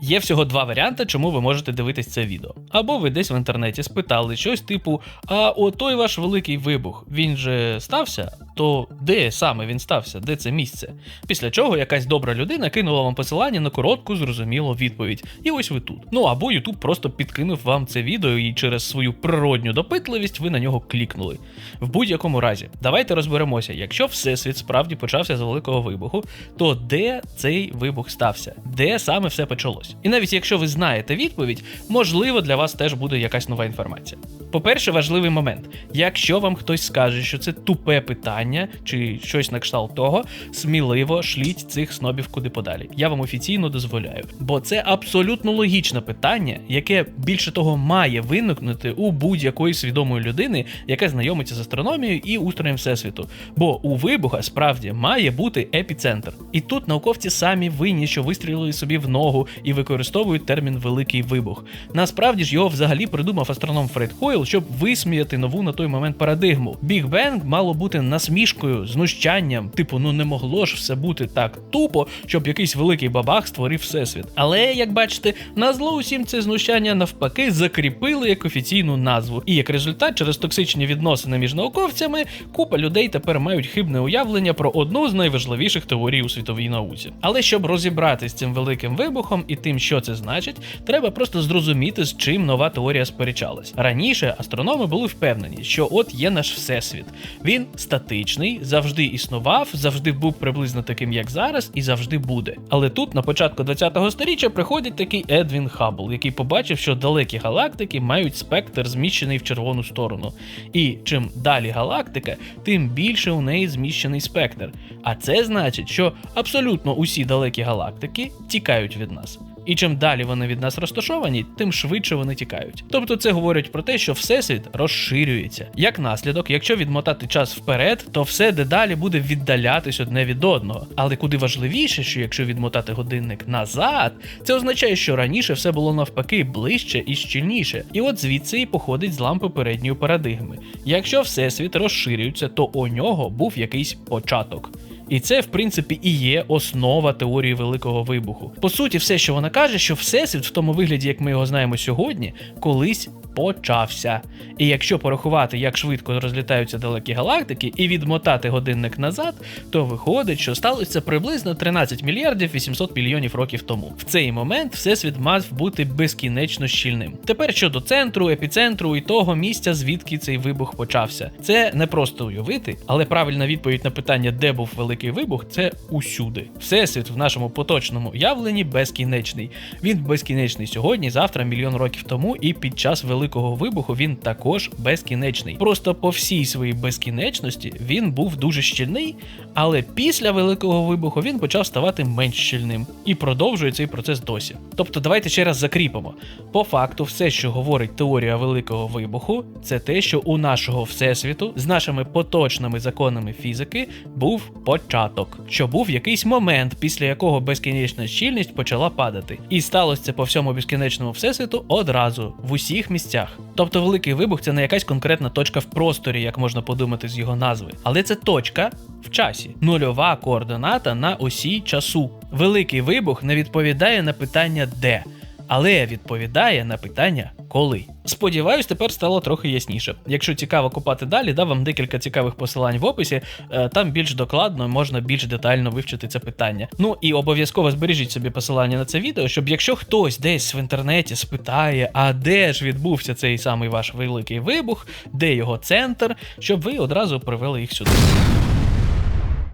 Є всього два варіанти, чому ви можете дивитись це відео. Або ви десь в інтернеті спитали щось типу: А о той ваш великий вибух, він же стався? То де саме він стався? Де це місце? Після чого якась добра людина кинула вам посилання на коротку, зрозумілу відповідь. І ось ви тут. Ну або YouTube просто підкинув вам це відео і через свою природню допитливість ви на нього клікнули. В будь-якому разі, давайте розберемося, якщо всесвіт справді почався з великого вибуху, то де цей вибух стався? Де саме все почалось? І навіть якщо ви знаєте відповідь, можливо, для вас теж буде якась нова інформація. По-перше, важливий момент: якщо вам хтось скаже, що це тупе питання чи щось на кшталт того, сміливо шліть цих снобів куди подалі. Я вам офіційно дозволяю. Бо це абсолютно логічне питання, яке більше того має виникнути у будь-якої свідомої людини, яка знайомиться з астрономією і устроєм всесвіту. Бо у вибуха справді має бути епіцентр. І тут науковці самі винні, що вистрілили собі в ногу і використовують термін великий вибух. Насправді ж його взагалі придумав астроном Фред Хойл, щоб висміяти нову на той момент парадигму. Біг Бенг мало бути насмішкою, знущанням, типу, ну не могло ж все бути так тупо, щоб якийсь великий бабах створив всесвіт. Але як бачите, на зло усім це знущання навпаки закріпили як офіційну назву. І як результат, через токсичні відносини між науковцями, купа людей тепер мають хибне уявлення про одну з найважливіших теорій у світовій науці. Але щоб розібратись з цим великим вибухом і тим, що це значить, треба просто зрозуміти, з чим нова теорія сперечалась. Раніше астрономи були впевнені, що от є наш всесвіт. Він статичний, завжди існував, завжди був приблизно таким, як зараз, і завжди буде. Але тут, на початку 20-го сторіччя, приходить такий Едвін Хаббл, який побачив, що далекі галактики мають спектр зміщений в червону сторону. І чим далі галактика, тим більше у неї зміщений спектр. А це значить, що абсолютно усі далекі галактики тікають від нас. І чим далі вони від нас розташовані, тим швидше вони тікають. Тобто це говорить про те, що всесвіт розширюється. Як наслідок, якщо відмотати час вперед, то все дедалі буде віддалятись одне від одного. Але куди важливіше, що якщо відмотати годинник назад, це означає, що раніше все було навпаки ближче і щільніше. І от звідси і походить злам попередньої парадигми. Якщо всесвіт розширюється, то у нього був якийсь початок. І це, в принципі, і є основа теорії великого вибуху. По суті, все, що вона каже, що всесвіт в тому вигляді, як ми його знаємо сьогодні, колись почався. І якщо порахувати, як швидко розлітаються далекі галактики, і відмотати годинник назад, то виходить, що сталося приблизно 13 мільярдів 800 мільйонів років тому. В цей момент всесвіт мав бути безкінечно щільним. Тепер щодо центру, епіцентру і того місця, звідки цей вибух почався. Це не просто уявити, але правильна відповідь на питання, де був великий вибух, це усюди. Всесвіт в нашому поточному уявленні безкінечний. Він безкінечний сьогодні, завтра, мільйон років тому, і під час великого вибуху він також безкінечний. Просто по всій своїй безкінечності він був дуже щільний, але після великого вибуху він почав ставати менш щільним і продовжує цей процес досі. Тобто, давайте ще раз закріпимо. По факту, все, що говорить теорія великого вибуху, це те, що у нашого всесвіту з нашими поточними законами фізики був початок, що був якийсь момент, після якого безкінечна щільність почала падати. І сталося це по всьому безкінечному всесвіту одразу в усіх місцях. Тобто, великий вибух це не якась конкретна точка в просторі, як можна подумати з його назви, але це точка в часі, нульова координата на осі часу. Великий вибух не відповідає на питання де, але відповідає на питання коли. Сподіваюсь, тепер стало трохи ясніше. Якщо цікаво копати далі, дам вам декілька цікавих посилань в описі. е, Там більш докладно можна більш детально вивчити це питання. Ну і обов'язково збережіть собі посилання на це відео, щоб якщо хтось десь в інтернеті спитає, а де ж відбувся цей самий ваш великий вибух, де його центр, щоб ви одразу привели їх сюди.